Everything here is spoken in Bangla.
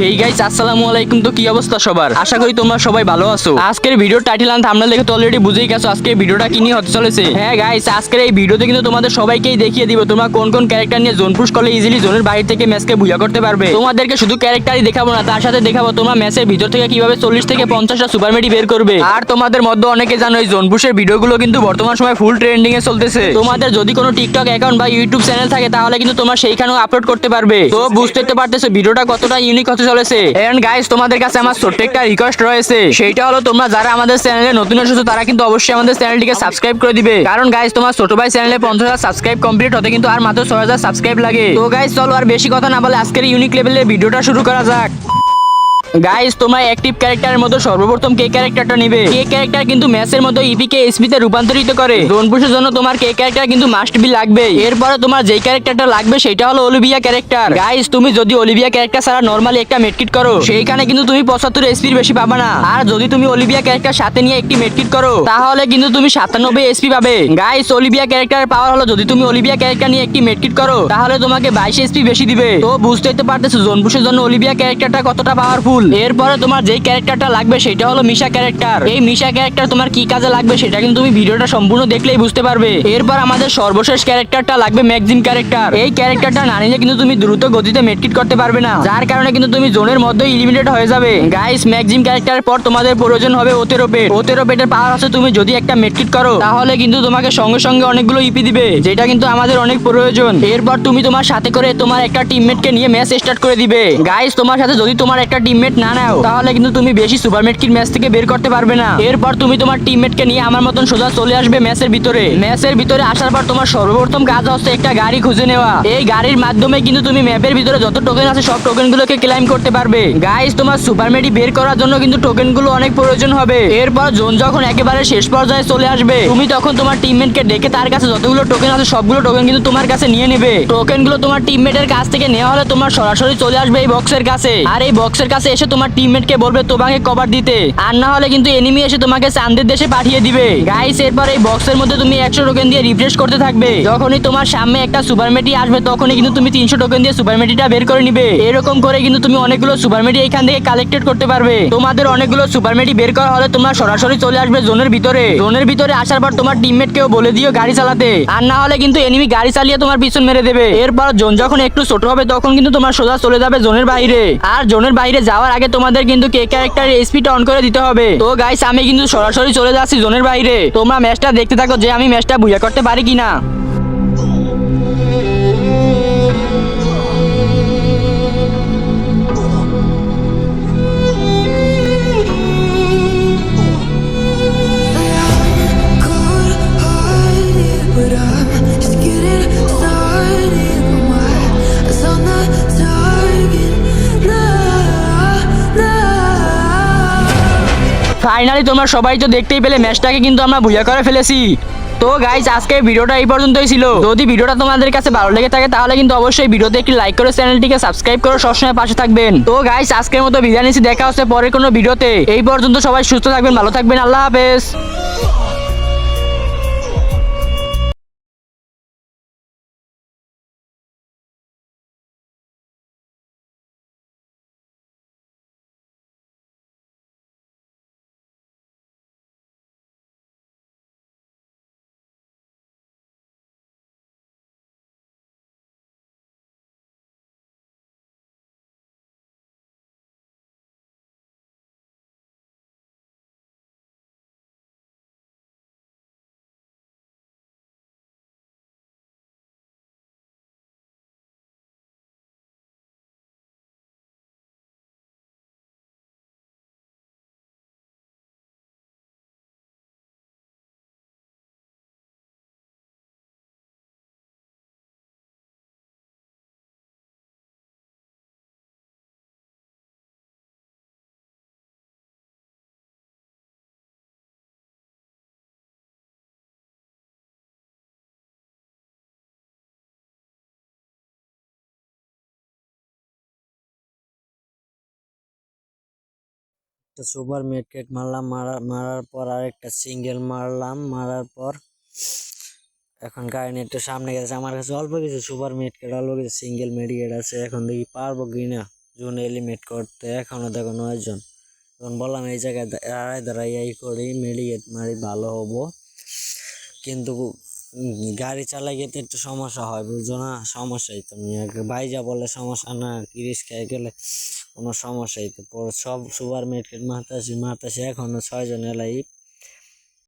হেই গাইস আসসালামু আলাইকুম। তো কি অবস্থা সবার? আশা করি তোমরা সবাই ভালো আছো। আজকের ভিডিও টাইটেল আর থাম্বনেল দেখে তো অলরেডি বুঝেই গেছো আজকের ভিডিওটা কি নিয়ে হতে চলেছে। হ্যাঁ গাইস আজকের এই ভিডিওতে কিন্তু তোমাদের সবাইকেই দেখিয়ে দিব তোমরা কোন কোন ক্যারেক্টার নিয়ে জোন পুশ করলে ইজিলি জোনের বাইরে থেকে ম্যাচকে বুঝা করতে পারবে। তোমাদেরকে শুধু ক্যারেক্টারই দেখাবো না, তার সাথে দেখাবো তোমরা ম্যাচের ভিতর থেকে কীভাবে চল্লিশ থেকে পঞ্চাশটা সুপার মেডি বের করবে। আর তোমাদের মধ্যে অনেকে জানো এই জোন পুশের ভিডিওগুলো কিন্তু বর্তমান সময় ফুল ট্রেন্ডিং এ চলতেছে। তোমাদের যদি কোনো টিকটক অ্যাকাউন্ট বা ইউটিউব চ্যানেল থাকে, তাহলে কিন্তু তোমরা সেইখানেও আপলোড করতে পারবে। তো বুঝতে পারতেছো ভিডিওটা কতটা ইউনিক হতে চলেছে। এন্ড গাইস তোমাদের কাছে আমার ছোট্ট একটা রিকোয়েস্ট রয়েছে। সেইটা হলো তোমরা যারা আমাদের চ্যানেলে নতুন এসেছ, তারা কিন্তু অবশ্যই আমাদের চ্যানেলটিকে সাবস্ক্রাইব করে দিবে। কারণ গাইস তোমার ছোট ভাই চ্যানেলে পঞ্চাশ হাজার সাবস্ক্রাইব কমপ্লিট হতে কিন্তু আর মাত্র ছয় হাজার সাবস্ক্রাইব লাগে। তো গাইস চলো আর বেশি কথা না বলে আজকের ইউনিক লেভেলের ভিডিওটা শুরু করা যাক। গাইস তোমরা অ্যাক্টিভ ক্যারেক্টারের মতো সর্বপ্রথম কে ক্যারেক্টারটা নিবে? কে ক্যারেক্টার কিন্তু ম্যাচের মতো ইপি কে রূপান্তরিত করে। জোন পুশের জন্য তোমার কে ক্যারেক্টার কিন্তু মাস্ট বি লাগবে। এরপরে তোমার যেই ক্যারেক্টারটা লাগবে, সেটা হলো অলিভিয়া ক্যারেক্টার গাইস তুমি যদি অলিভিয়া ক্যারেক্টার ছাড়া নরমালি একটা মেডকিট করো, সেইখানে কিন্তু তুমি পঁচাত্তর এসপির বেশি পাবে না। আর যদি তুমি অলিভিয়া ক্যারেক্টার সাথে নিয়ে একটি মেডকিট করো, তাহলে কিন্তু তুমি সাতানব্বই এসপি পাবে। গাইস অলিভিয়া ক্যারেক্টারের পাওয়ার হলো যদি তুমি অলিভিয়া ক্যারেক্টার নিয়ে একটি মেডকিট করো, তাহলে তোমাকে বাইশ এসপি বেশি দিবে। তো বুঝতেই তো পারতেছো জোন পুশের জন্য অলিভিয়া ক্যারেক্টারটা কতটা পাওয়ারফুল এরপরে তোমার যেই ক্যারেক্টারটা লাগবে সেটা হলো মিশা ক্যারেক্টার। এই মিশা ক্যারেক্টার তোমার কি কাজে লাগবে সেটা কিন্তু তুমি ভিডিওটা সম্পূর্ণ দেখলেই বুঝতে পারবে। এরপর আমাদের সর্বশেষ ক্যারেক্টারটা লাগবে ম্যাগজিম ক্যারেক্টার। এই ক্যারেক্টারটা না নিলে কিন্তু তুমি দ্রুত গতিতে মেটকিট করতে পারবে না। যার কারণে কিন্তু তুমি জোনের মধ্যে ইলিমিনেট হয়ে যাবে। গাইস ম্যাগজিম ক্যারেক্টারের পর তোমাদের প্রয়োজন হবে ওতেরো পেট ওতেরো পেটের পাওয়ার আছে তুমি যদি একটা মেটকিট করো, তাহলে কিন্তু তোমাকে সঙ্গে সঙ্গে অনেকগুলো ইপি দিবে, যেটা কিন্তু আমাদের অনেক প্রয়োজন। এরপর তুমি তোমার সাথে করে তোমার একটা টিমমেটকে নিয়ে ম্যাচ স্টার্ট করে দিবে। গাইস তোমার সাথে যদি তোমার একটা টিমমেট না নাও। তাহলে কিন্তু তুমি বেশি সুপার মেটকিট ম্যাচ থেকে বের করতে পারবে না। এরপর তুমি তোমার টিমমেটকে নিয়ে আমার মতন সোজা চলে আসবে ম্যাচের ভিতরে। ম্যাচের ভিতরে আসার পর তোমার সর্বপ্রথম কাজ হচ্ছে একটা গাড়ি খুঁজে নেওয়া। এই গাড়ির মাধ্যমে কিন্তু তুমি ম্যাপের ভিতরে যত টোকেন আছে সব টোকেন গুলোকে ক্লাইম করতে পারবে। গাইস তোমার সুপার মেডি বের করার জন্য কিন্তু টোকেনগুলো অনেক প্রয়োজন হবে। এরপর জোন যখন একেবারে শেষ পর্যায়ে চলে আসবে, তুমি তখন তোমার টিমমেটকে ডেকে তার কাছে যতগুলো টোকেন আছে সবগুলো টোকেন কিন্তু তোমার কাছে নিয়ে নেবে। টোকেনগুলো তোমার টিমমেটের কাছ থেকে নেওয়া হলে তোমার সরাসরি চলে আসবে এই বক্সের কাছে। আর এই বক্সের কাছে এসে তোমার টিমমেটকে বলবে তোমাকে কভার দিতে। আর না হলে কিন্তু এনিমি এসে তোমাকে চান্দের দেশে পাঠিয়ে দিবে। গাইস এরপর এই বক্সের মধ্যে তুমি একশো টোকেন দিয়ে রিফ্রেশ করতে থাকবে। যখনই তোমার সামনে একটা সুপার মেটি আসবে, তখনই কিন্তু তুমি তিনশো টোকেন দিয়ে সুপার মেটিটা বের করে নিবে। এরকম করে কিন্তু তুমি অনেকগুলো সুপার মেটি এখান থেকে কালেক্টেড করতে পারবে। তোমাদের অনেকগুলো সুপার মেটি বের করা হলে তোমরা সরাসরি চলে আসবে জোনের ভিতরে। জোনের ভিতরে আসার পর তোমার টিমমেট কেও বলে দিও গাড়ি চালাতে। আর না হলে কিন্তু এনিমি গাড়ি চালিয়ে তোমার পিছন মেরে দেবে। এরপর জোন যখন একটু ছোট হবে, তখন কিন্তু তোমার সোজা চলে যাবে জোনের বাইরে। আর জোনের বাইরে যাওয়ার আগে তোমাদের কিন্তু কে ক্যারেক্টার স্পিডটা অন করে দিতে হবে। তো গাইস আমি কিন্তু সরাসরি চলে যাচ্ছি জোনের বাইরে। তোমরা ম্যাচটা দেখতে থাকো যে আমি ম্যাচটা বুঝা করতে পারি কিনা। ফাইনালি তোমরা সবাই তো দেখতেই পেলে ম্যাচটাকে কিন্তু আমরা বুঝা করে ফেলেছি। তো গাইজ আজকে ভিডিওটা এই পর্যন্তই ছিল। যদি ভিডিওটা তোমাদের কাছে ভালো লেগে থাকে, তাহলে কিন্তু অবশ্যই ভিডিওতে একটি লাইক করে চ্যানেলটিকে সাবস্ক্রাইব করে সবসময় পাশে থাকবেন। তো গাইজ আজকের মতো বিদায় নিচ্ছি। দেখা হচ্ছে পরের কোনো ভিডিওতে। এই পর্যন্ত সবাই সুস্থ থাকবেন, ভালো থাকবেন। আল্লাহ হাফেজ। একটা সুপার মেটকেট মারলাম, মারা, মারার পর আর একটা সিঙ্গেল মারলাম, মারার পর এখন গাড়ি একটু সামনে গেছে। আমার কাছে অল্প কিছু সুপার মেটকেট অল্প কিছু সিঙ্গেল মেডিকেট আছে। এখন দেখি পারব কি না জুন এলিমিনেট করতে। এখনও দেখো নয়জন তখন বললাম এই জায়গায় দাঁড়াই দাঁড়াই এই করি মেডিকেট মারি, ভালো হব। কিন্তু গাড়ি চালাই গেতে একটু সমস্যা হয়, বুঝছ না? সমস্যাই তুমি বাইজা বলে সমস্যা না খেয়ে গেলে কোনো সমস্যাই তো পরে সব সুপার মার্কেট মাতাসি মাতাসি এখনও ছয়জন এলাই।